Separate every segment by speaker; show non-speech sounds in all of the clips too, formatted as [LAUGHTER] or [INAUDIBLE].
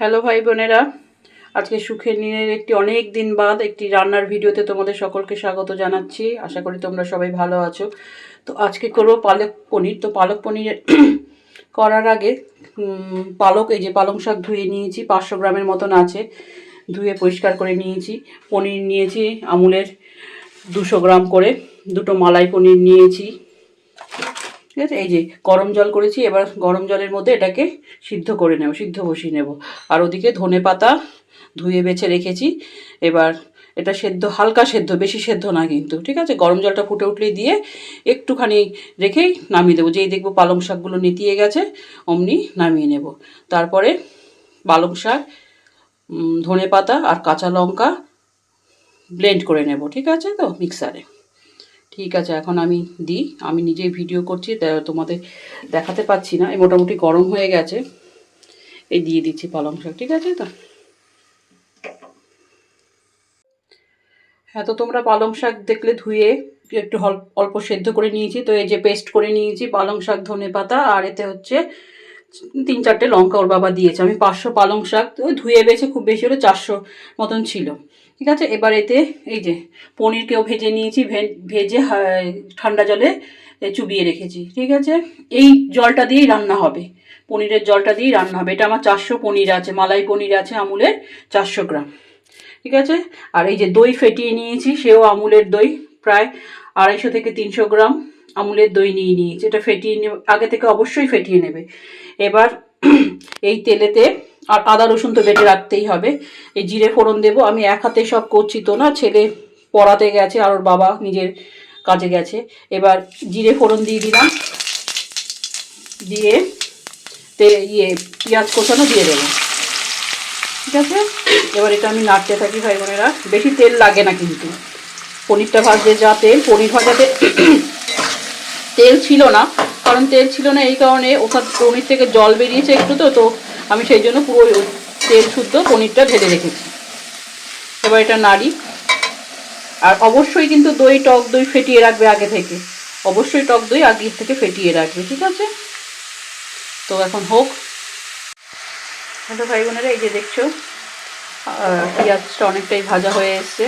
Speaker 1: Hello ভাই বোনেরা, আজকে সুখের নীলের একটি অনেক দিন বাদ একটি রান্নার ভিডিওতে তোমাদের সকলকে স্বাগত জানাচ্ছি। আশা করি তোমরা সবাই ভালো আছো। তো আজকে করব পালক পনির। তো পালক পনির [COUGHS] করার আগে পালক, এই যে পালং শাক ধুয়ে নিয়েছি, পাঁচশো গ্রামের মতন আছে। ধুয়ে পরিষ্কার করে নিয়েছি। পনির নিয়েছি আমুলের দুশো গ্রাম করে। দুটো মালাই পনির নিয়েছি। ঠিক আছে? এই যে গরম জল করেছি, এবার গরম জলের মধ্যে এটাকে সিদ্ধ করে নেব, সিদ্ধ বসিয়ে নেব। আর ওদিকে ধনে পাতা ধুয়ে বেছে রেখেছি। এবার এটা সেদ্ধ, হালকা সেদ্ধ, বেশি সেদ্ধ না কিন্তু, ঠিক আছে? গরম জলটা ফুটে উঠলেই দিয়ে একটুখানি রেখেই নামিয়ে দেবো। যেই দেখব পালং শাকগুলো নেতিয়ে গেছে, অমনি নামিয়ে নেব। তারপরে পালং শাক ধনে পাতা আর কাঁচা লঙ্কা ব্লেন্ড করে নেব, ঠিক আছে তো? মিক্সারে ঠিক আছে, এখন আমি দিই। আমি নিজেই ভিডিও করছি তোমাদের দেখাতে পাচ্ছি না। এই মোটামুটি গরম হয়ে গেছে। এই দিয়ে দিচ্ছি পালং শাক, ঠিক আছে তো? হ্যাঁ তো তোমরা পালং শাক দেখলে ধুয়ে একটু অল্প সেদ্ধ করে নিয়েছি। তো এই যে পেস্ট করে নিয়েছি পালং শাক ধনে পাতা আর এতে হচ্ছে তিন চারটে লঙ্কা ওর বাবা দিয়েছে। আমি পাঁচশো পালং শাক ধুয়ে বেছে খুব বেশি হলে চারশো মতন ছিল। ঠিক আছে? এবার এতে এই যে পনিরকেও ভেজে নিয়েছি ভেজে ঠান্ডা জলে চুবিয়ে রেখেছি। ঠিক আছে? এই জলটা দিয়েই রান্না হবে। পনিরের জলটা দিয়েই রান্না হবে। এটা আমার চারশো পনির আছে, মালাই পনির আছে, আমুলের চারশো গ্রাম। ঠিক আছে? আর এই যে দই ফেটিয়ে নিয়েছি, সেও আমুলের দই, প্রায় আড়াইশো থেকে তিনশো গ্রাম। আমুলের দই নিয়ে নিয়েছি এটা ফেটিয়ে আগে থেকে অবশ্যই ফেটিয়ে নেবে। এবার [CLEARS THROAT] এই তেলেতে আর আদা, রসুন তো বেটে রাখতেই হবে। এই জিরে ফোড়ন দেবো, আমি এক হাতে সব করছি তো না, ছেলে পড়াতে গেছে আর ওর বাবা নিজের কাজে গেছে। এবার জিরে ফোড়ন দিয়ে দিলাম। দিয়ে তে ইয়ে পেঁয়াজ কষানো দিয়ে দেবো। ঠিক আছে? এবার এটা আমি নাড়তে থাকি, ভাই বোনেরা। বেশি তেল লাগে না কিন্তু। পনিরটা ভাজতে যা তেল, পনির ভাজাতে তেল ছিল না, কারণ তেল ছিল না, এই কারণে ওখান পনির থেকে জল বেরিয়েছে একটু তো তো আমি সেই জন্য পুরো তেল শুদ্ধ পনিরটা ঢেলে রেখেছি। এবার এটা নাড়ি। আর অবশ্যই কিন্তু দই, টক দই ফেটিয়ে রাখবে আগে থেকে। অবশ্যই টক দই আগে থেকে ফেটিয়ে রাখবে, ঠিক আছে? তো এখন হোক। হ্যালো ভাই বোনেরা, এই যে দেখছ পেঁয়াজটা অনেকটাই ভাজা হয়ে এসছে।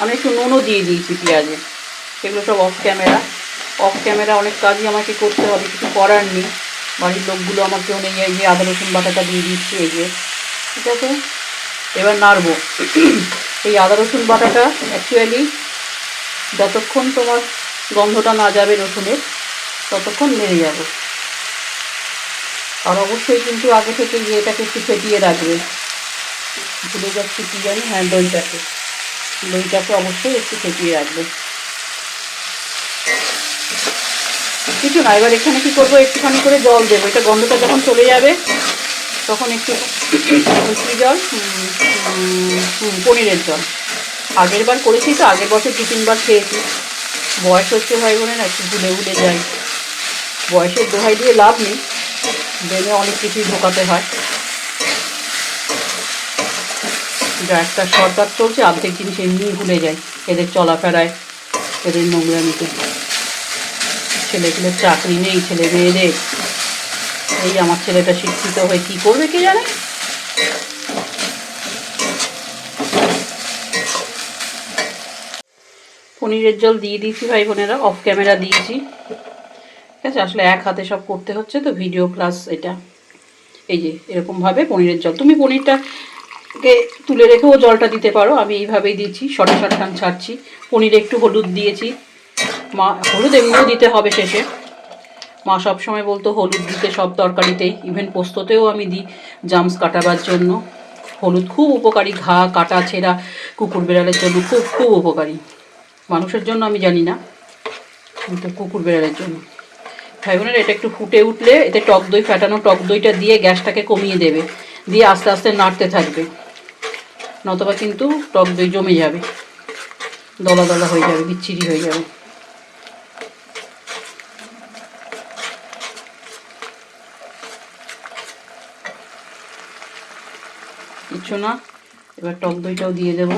Speaker 1: আমি একটু নুনও দিয়ে দিয়েছি পেঁয়াজে সেগুলো সব অফ ক্যামেরা অফ ক্যামেরা অনেক কাজই আমাকে করতে হবে, কিছু করার নেই। বাড়ির লোকগুলো আমাকে অনেক এই যে আদা, রসুন বাটাটা দিয়ে দিচ্ছি, এই যে। ঠিক আছে? এবার নাড়বো। এই আদা, রসুন বাটাটা অ্যাকচুয়ালি যতক্ষণ তোমার গন্ধটা না যাবে রসুনের, ততক্ষণ নেড়ে যাব। আর অবশ্যই কিন্তু আগে থেকে এটাকে একটু ফেটিয়ে রাখবে। ভুলে যাচ্ছি কি জানি? হ্যাঁ দইটাকে। দইটাকে অবশ্যই একটু ফেটিয়ে রাখবে। কিছু না, এবার এখানে কি করব? একটুখানি করে জল দেবো। এটা গন্ধটা যখন চলে যাবে, তখন একটু মিষ্টি জল পনিরের জল। আগের বার করেছি তো, আগের বছর দু, তিনবার খেয়েছি। বয়স হচ্ছে ভাই বোনের, একটু ভুলে ভুলে যাই। বয়সের দোহাই দিয়ে লাভ নেই। ব্রেনে অনেক কিছুই ঢোকাতে হয়। যা একটা সরকার চলছে অর্ধেক জিনিস এমনিই ভুলে যায় এদের চলাফেরায়, এদের নোংরা নোংরামিতে। ছেলেগুলোর চাকরি নেই ছেলে মেয়েদের এই আমার ছেলেটা শিক্ষিত হয়ে কী করবে কে জানে? পনিরের জল দিয়ে দিয়েছি ভাই বোনেরা অফ ক্যামেরা দিয়েছি। ঠিক আছে, আসলে এক হাতে সব করতে হচ্ছে তো ভিডিও প্লাস এটা। এই যে, এরকমভাবে পনিরের জল। তুমি পনিরটাকে তুলে রেখেও জলটা দিতে পারো, আমি এইভাবেই দিচ্ছি, শর্ট শর্ট ছাড়ছি। পনিরে একটু হলুদ দিয়েছি মা, হলুদ এমনিও দিতে হবে শেষে। মা সব সময় বলতো, হলুদ দিতে সব তরকারিতেই। ইভেন পোস্ততেও আমি দিই জামস কাটাবার জন্য। হলুদ খুব উপকারী, ঘা, কাটা, ছেঁড়া, কুকুর বেড়ালের জন্য খুব খুব উপকারী। মানুষের জন্য আমি জানি না, কিন্তু কুকুর বেড়ালের জন্য। ভাই বোনের এটা একটু ফুটে উঠলে, এতে টক দই ফেটানো টক দইটা দিয়ে গ্যাসটাকে কমিয়ে দেবে। দিয়ে আস্তে আস্তে নাড়তে থাকবে। নতবা কিন্তু টক দই জমে যাবে। দলা দলা হয়ে যাবে, বিচ্ছিরি হয়ে যাবে। কিচ্ছু না। এবার টক দইটাও দিয়ে দেবো।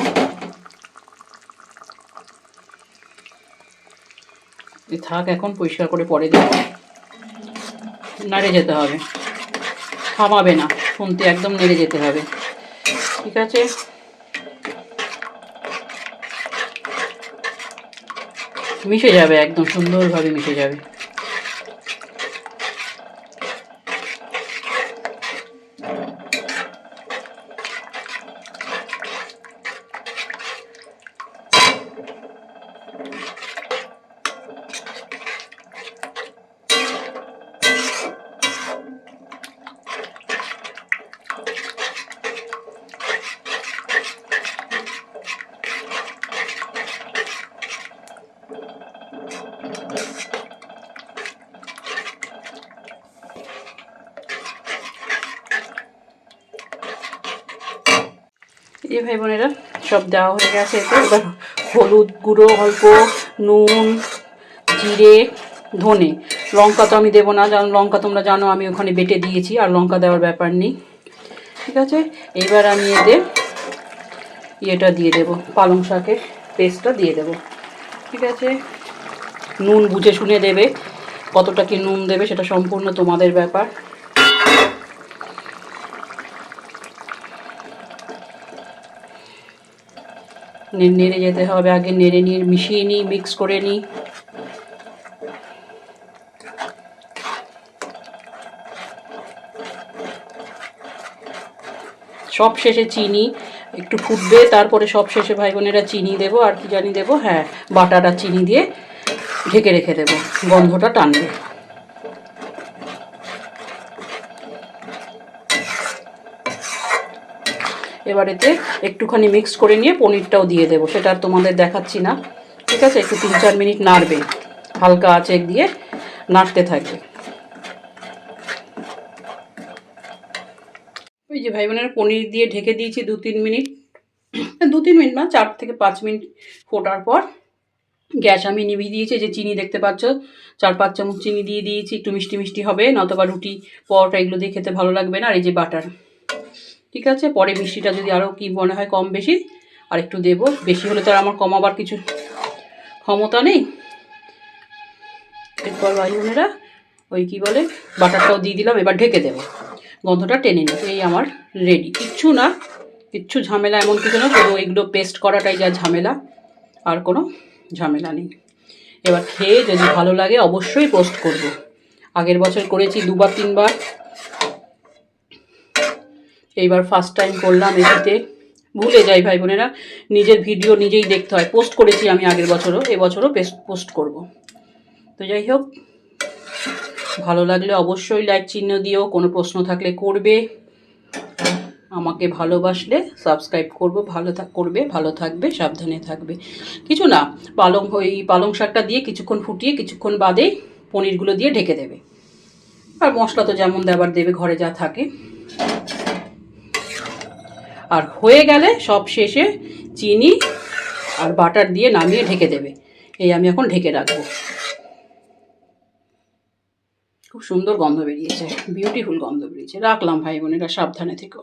Speaker 1: থাক, এখন পরিষ্কার করে পরে দেবো। নাড়ে যেতে হবে। থামাবে না, শুনতে একদম নেড়ে যেতে হবে। ঠিক আছে? মিশে যাবে একদম, সুন্দরভাবে মিশে যাবে। এই ভাই বোনেরা, সব দেওয়া হয়ে গেছে। এতে এবার হলুদ গুঁড়ো, অল্প নুন, জিরে, ধনে। লঙ্কা তো আমি দেবো না কারণ লঙ্কা তোমরা জানো, আমি ওখানে বেটে দিয়েছি, আর লঙ্কা দেওয়ার ব্যাপার নেই। ঠিক আছে? এবার আমি এতে ইয়েটা দিয়ে দেবো, পালং শাকের পেস্টটা দিয়ে দেবো। ঠিক আছে? নুন বুঝে শুনে দেবে, কতটা কি নুন দেবে সেটা সম্পূর্ণ তোমাদের ব্যাপার। নেড়ে যেতে হবে। আগে নেড়ে নিয়ে মিশিয়ে নিই মিক্স করে নিই। সব শেষে চিনি, একটু ফুটবে, তারপরে সব শেষে ভাই বোনেরা চিনি দেবো, আর কি জানি দেবো? হ্যাঁ আর চিনি দিয়ে ঢেকে রেখে দেবো। গন্ধটা টানবে। এবার এতে একটুখানি মিক্স করে নিয়ে পনিরটাও দিয়ে দেবো, সেটা আর তোমাদের দেখাচ্ছি না, ঠিক আছে? একটু তিন চার মিনিট নাড়বে, হালকা আঁচে দিয়ে নাড়তে থাকবে। ওই যে ভাই বোনের পনির দিয়ে ঢেকে দিয়েছি দু তিন মিনিট। দু তিন মিনিট না, চার থেকে পাঁচ মিনিট ফোটার পর গ্যাস আমি নিভিয়ে দিয়েছি যে চিনি দেখতে পাচ্ছ, চার পাঁচ চামচ চিনি দিয়ে দিয়েছি, একটু মিষ্টি মিষ্টি হবে, নতবা রুটি, পরোটা এগুলো দিয়ে খেতে ভালো লাগবে না, আর এই যে বাটার। ঠিক আছে? পরে মিষ্টিটা যদি আরও কি মনে হয় কম বেশি, আর একটু দেবো। বেশি হলে তো আর আমার কমাবার কিছু ক্ষমতা নেই। এরপর ভাই বোনেরা, ওই কি বলে, বাটারটাও দিয়ে দিলাম, এবার ঢেকে দেবো। গন্ধটা টেনে নিই এই আমার রেডি কিচ্ছু না, কিচ্ছু ঝামেলা এমন কিছু না, শুধু এগুলো পেস্ট করাটাই যা ঝামেলা, আর কোনো ঝামেলা নেই। এবার খেয়ে যদি ভালো লাগে, অবশ্যই পোস্ট করব। আগের বছর করেছি দুবার, তিনবার। এইবার ফার্স্ট টাইম করলাম এটিতে। ভুলে যাই ভাই বোনেরা, নিজের ভিডিও নিজেই দেখতে হয়। পোস্ট করেছি আমি আগের বছরও, এবছরও পোস্ট করব। তো যাই হোক, ভালো লাগলে অবশ্যই লাইক চিহ্ন দিও, কোনো প্রশ্ন থাকলে করবে। আমাকে ভালোবাসলে সাবস্ক্রাইব করব, ভালো থাক করবে, ভালো থাকবে, সাবধানে থাকবে। কিছু না, পালং ওই পালং শাকটা দিয়ে কিছুক্ষণ ফুটিয়ে, কিছুক্ষণ বাদে পনিরগুলো দিয়ে ঢেকে দেবে। আর মশলা তো যেমন দেবার দেবে, ঘরে যা থাকে। আর হয়ে গেলে সব শেষে চিনি আর বাটার দিয়ে নামিয়ে ঢেকে দেবে। এই আমি এখন ঢেকে রাখব। খুব সুন্দর গন্ধ বেরিয়েছে। বিউটিফুল গন্ধ বেরিয়েছে। রাখলাম ভাই বোনেরা, সাবধানে থেকো।